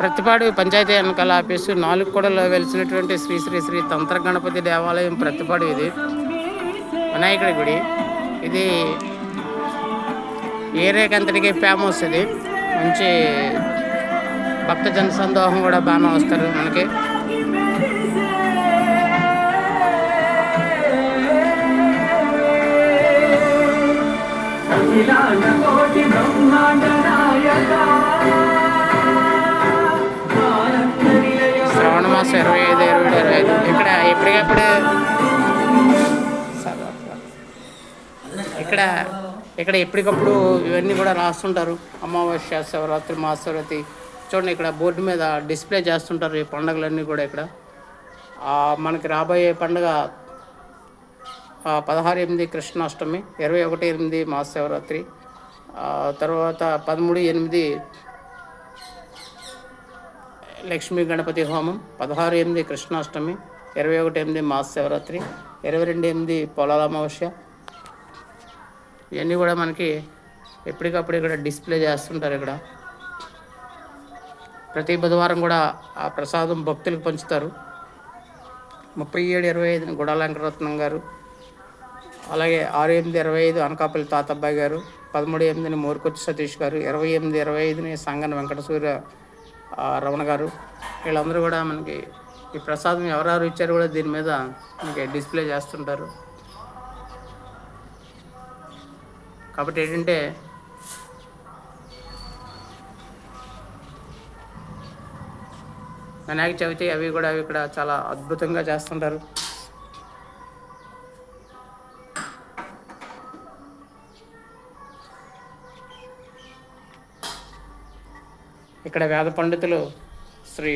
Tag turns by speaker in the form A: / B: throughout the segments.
A: ప్రతిపాడు పంచాయతీ ఎన్నికల ఆఫీసు నాలుగు కూడలో వెలిసినటువంటి శ్రీ శ్రీ శ్రీ తంత్ర గణపతి దేవాలయం ప్రతిపాడు ఇది. వినాయకుడి గుడి. ఇది ఏరేకంతటికి ఫేమస్ ఇది. మంచి భక్త జనసందోహం కూడా బాగానే వస్తారు మనకి.
B: కోటి బ్రహ్మాండ
A: మాసం ఇరవై ఐదు ఇరవై ఏడు, ఇరవై ఐదు ఇక్కడ ఎప్పటికప్పుడు ఇక్కడ ఇక్కడ ఎప్పటికప్పుడు ఇవన్నీ కూడా రాస్తుంటారు. అమావాస్య శివరాత్రి మహాశివరాత్రి చూడండి ఇక్కడ బోర్డు మీద డిస్ప్లే చేస్తుంటారు ఈ పండుగలన్నీ కూడా ఇక్కడ. మనకి రాబోయే పండుగ పదహారు ఎనిమిది కృష్ణాష్టమి ఇరవై ఒకటి ఎనిమిది మహాశివరాత్రి తర్వాత పదమూడు ఎనిమిది లక్ష్మీ గణపతి హోమం పదహారు ఎనిమిది కృష్ణాష్టమి ఇరవై ఒకటి ఎనిమిది మహాశివరాత్రి ఇరవై రెండు ఎనిమిది పొలాల అమావాస్య. ఇవన్నీ కూడా మనకి ఎప్పటికప్పుడు ఇక్కడ డిస్ప్లే చేస్తుంటారు ఇక్కడ. ప్రతి బుధవారం కూడా ఆ ప్రసాదం భక్తులకు పంచుతారు. ముప్పై ఏడు ఇరవై ఐదున గుడాలంకరత్నం గారు అలాగే ఆరు ఎనిమిది ఇరవై ఐదు అనకాపల్లి తాతబ్బాయి గారు పదమూడు ఎనిమిదిని మోరుకొచ్చి సతీష్ గారు ఇరవై ఎనిమిది ఇరవై ఐదుని సంగన వెంకటసూర్య రమణ గారు. వీళ్ళందరూ కూడా మనకి ఈ ప్రసాదం ఎవరెవరు ఇచ్చారు కూడా దీని మీద మనకి డిస్ప్లే చేస్తుంటారు. కాబట్టి ఏంటంటే వినాయక చవితి అవి కూడా అవి ఇక్కడ చాలా అద్భుతంగా చేస్తుంటారు. ఇక్కడ వేద పండితులు శ్రీ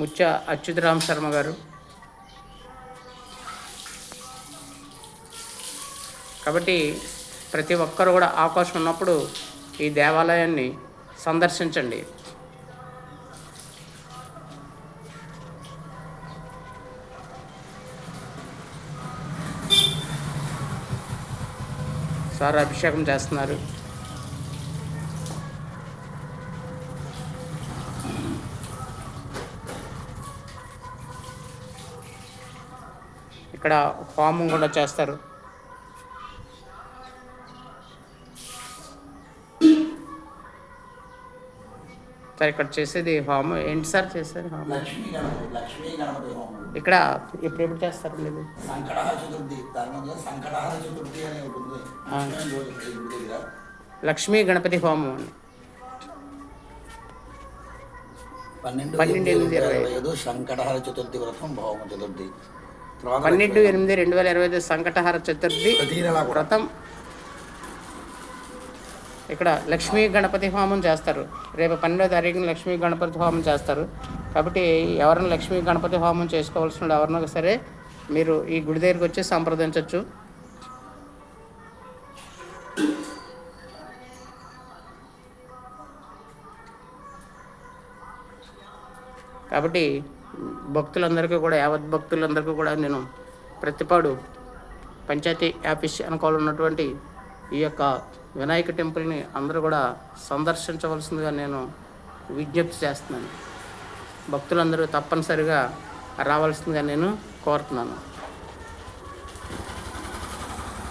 A: ముత్య అచ్యుతరామ శర్మ గారు. కాబట్టి ప్రతి ఒక్కరు కూడా అవకాశం ఉన్నప్పుడు ఈ దేవాలయాన్ని సందర్శించండి. సార్ అభిషేకం చేస్తున్నారు. ఇక్కడ హోమం కూడా చేస్తారు. సార్ ఇక్కడ చేసేది హోమం ఏంటి సార్ చేసేది హోమం ఇక్కడ ఎప్పుడు ఎప్పుడు చేస్తారు మీరు.
C: లక్ష్మీ
A: గణపతి హోమం అని
C: పన్నెండు
A: పన్నెండు
C: ఎనిమిది ఇరవై ఐదు సంకటహర చతుర్థి వ్రతం భౌమ చతుర్థి.
A: పన్నెండు ఎనిమిది రెండు వేల ఇరవై ఐదు సంకటహర చతుర్థి వ్రతం. ఇక్కడ లక్ష్మీ గణపతి హోమం చేస్తారు. రేపు పన్నెండో తారీఖున లక్ష్మీ గణపతి హోమం చేస్తారు. కాబట్టి ఎవరైనా లక్ష్మీ గణపతి హోమం చేసుకోవాల్సిన ఎవరైనా సరే మీరు ఈ గుడి దగ్గరికి వచ్చి సంప్రదించవచ్చు కాబట్టి భక్తులందరికీ కూడా యావత్ భక్తులందరికీ కూడా నేను ప్రతిపాడు పంచాయతీ ఆఫీస్ అనుకోవాలి ఉన్నటువంటి ఈ యొక్క వినాయక టెంపుల్ని అందరూ కూడా సందర్శించవలసిందిగా నేను విజ్ఞప్తి చేస్తున్నాను. భక్తులందరూ తప్పనిసరిగా రావాల్సిందిగా నేను కోరుతున్నాను.